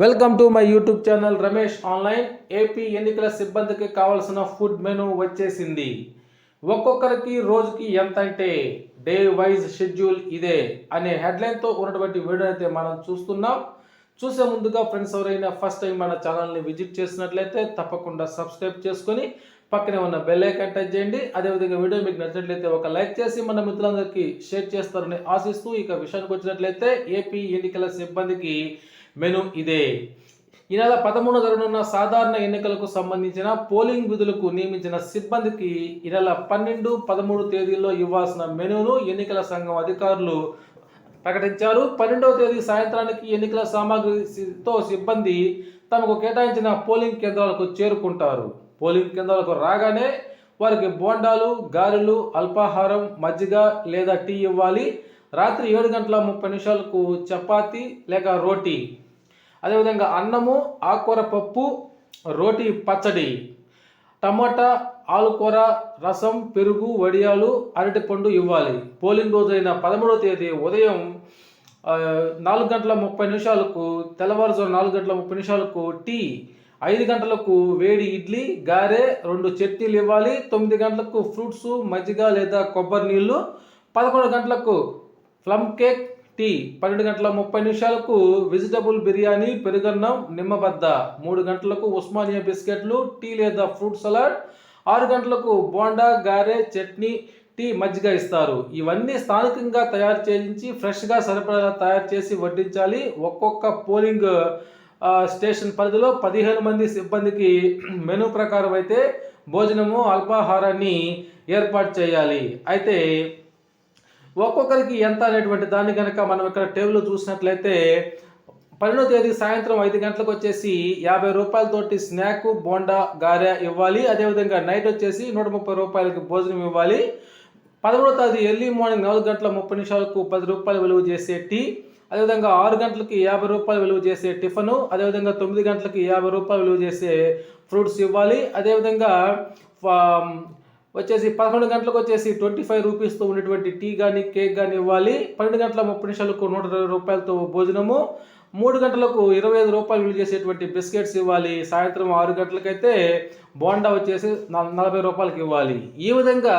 Welcome to my YouTube channel Ramesh online AP ఎన్నికల సిబ్బందికి కావాల్సిన ఫుడ్ మెనూ వచ్చేసింది. ఒక్కొక్కరికి రోజుకి ఎంత అంటే డే వైజ్ షెడ్యూల్ ఇదే అనే హెడ్లైన్తో ఉన్నటువంటి వీడియో అయితే మనం చూస్తున్నాం. చూసే ముందుగా ఫ్రెండ్స్ ఎవరైనా ఫస్ట్ టైం మన ఛానల్ని విజిట్ చేసినట్లయితే తప్పకుండా సబ్స్క్రైబ్ చేసుకొని పక్కనే ఉన్న బెల్ ఐకాన్ టచ్ చేయండి. అదేవిధంగా వీడియో మీకు నచ్చినట్లయితే ఒక లైక్ చేసి మన మిత్రులందరికీ షేర్ చేస్తారని ఆశిస్తూ ఇక విషయానికి వచ్చినట్లయితే ఏపీ ఎన్నికల సిబ్బందికి మెను ఇదే. ఈ నెల పదమూడు జరగనున్న సాధారణ ఎన్నికలకు సంబంధించిన పోలింగ్ విధులకు నియమించిన సిబ్బందికి ఈ నెల పన్నెండు పదమూడు తేదీల్లో ఇవ్వాల్సిన మెనూను ఎన్నికల సంఘం అధికారులు ప్రకటించారు. పన్నెండవ తేదీ సాయంత్రానికి ఎన్నికల సామాగ్రితో సిబ్బంది తమకు కేటాయించిన పోలింగ్ కేంద్రాలకు చేరుకుంటారు. పోలింగ్ కేంద్రాలకు రాగానే వారికి బోండాలు గారెలు అల్పాహారం మజ్జిగ లేదా టీ ఇవ్వాలి. రాత్రి ఏడు గంటల ముప్పై నిమిషాలకు చపాతి లేక రోటీ. అదేవిధంగా అన్నము ఆకుకూర పప్పు రోటి పచ్చడి. టమాటా ఆలుకూర రసం పెరుగు వడియాలు అరటిపండు ఇవ్వాలి. పోలింగ్ రోజైన పదమూడవ తేదీ ఉదయం నాలుగు గంటల ముప్పై నిమిషాలకు తెల్లవారుజాము నాలుగు గంటల ముప్పై నిమిషాలకు టీ ఐదు గంటలకు వేడి ఇడ్లీ గారె రెండు చట్నీలు ఇవ్వాలి. తొమ్మిది గంటలకు ఫ్రూట్స్ మజ్జిగ లేదా కొబ్బరి నీళ్ళు పదకొండు గంటలకు ప్లమ్ కేక్ టీ పన్నెండు గంటల ముప్పై నిమిషాలకు వెజిటబుల్ బిర్యానీ పెరుగన్నం నిమ్మబద్ద. మూడు గంటలకు ఉస్మానియా బిస్కెట్లు టీ లేదా ఫ్రూట్ సలాడ్. ఆరు గంటలకు బోండా గారె చట్నీ టీ మజ్జిగ ఇస్తారు. ఇవన్నీ స్థానికంగా తయారు చేయించి ఫ్రెష్గా సరఫరా తయారు చేసి వడ్డించాలి. ఒక్కొక్క పోలింగ్ స్టేషన్ పరిధిలో పదిహేను మంది సిబ్బందికి మెనూ ప్రకారం అయితే భోజనము అల్పాహారాన్ని ఏర్పాటు చేయాలి. అయితే ఒక్కొక్కరికి ఎంత అనేటువంటి దాన్ని కనుక మనం ఇక్కడ టేబుల్లో చూసినట్లయితే పన్నెండో తేదీ సాయంత్రం ఐదు గంటలకు వచ్చేసి యాభై రూపాయలతోటి స్నాక్ బోండా గారె ఇవ్వాలి. అదేవిధంగా నైట్ వచ్చేసి నూట ముప్పై రూపాయలకి భోజనం ఇవ్వాలి. పదమూడో తేదీ ఎర్లీ మార్నింగ్ నాలుగు గంటల ముప్పై నిమిషాలకు పది రూపాయలు విలువ చేసే టీ. అదేవిధంగా ఆరు గంటలకి యాభై రూపాయలు విలువ చేసే టిఫను. అదేవిధంగా తొమ్మిది గంటలకి యాభై రూపాయలు విలువ చేసే ఫ్రూట్స్ ఇవ్వాలి. అదేవిధంగా వచ్చేసి పదకొండు గంటలకు వచ్చేసి ట్వంటీ ఫైవ్ రూపీస్తో ఉన్నటువంటి టీ కానీ కేక్ కానీ ఇవ్వాలి. పన్నెండు గంటల ముప్పై నిమిషాలకు నూట ఇరవై రూపాయలతో భోజనము. మూడు గంటలకు ఇరవై ఐదు రూపాయలు విలువ చేసేటువంటి బిస్కెట్స్ ఇవ్వాలి. సాయంత్రం ఆరు గంటలకైతే బోండా వచ్చేసి నలభై రూపాయలకి ఇవ్వాలి. ఈ విధంగా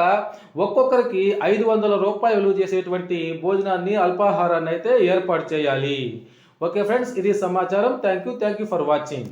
ఒక్కొక్కరికి ఐదు వందల రూపాయలు విలువ చేసేటువంటి భోజనాన్ని అల్పాహారాన్ని అయితే ఏర్పాటు చేయాలి. ఓకే ఫ్రెండ్స్ ఇది సమాచారం. Thank you thank you for watching.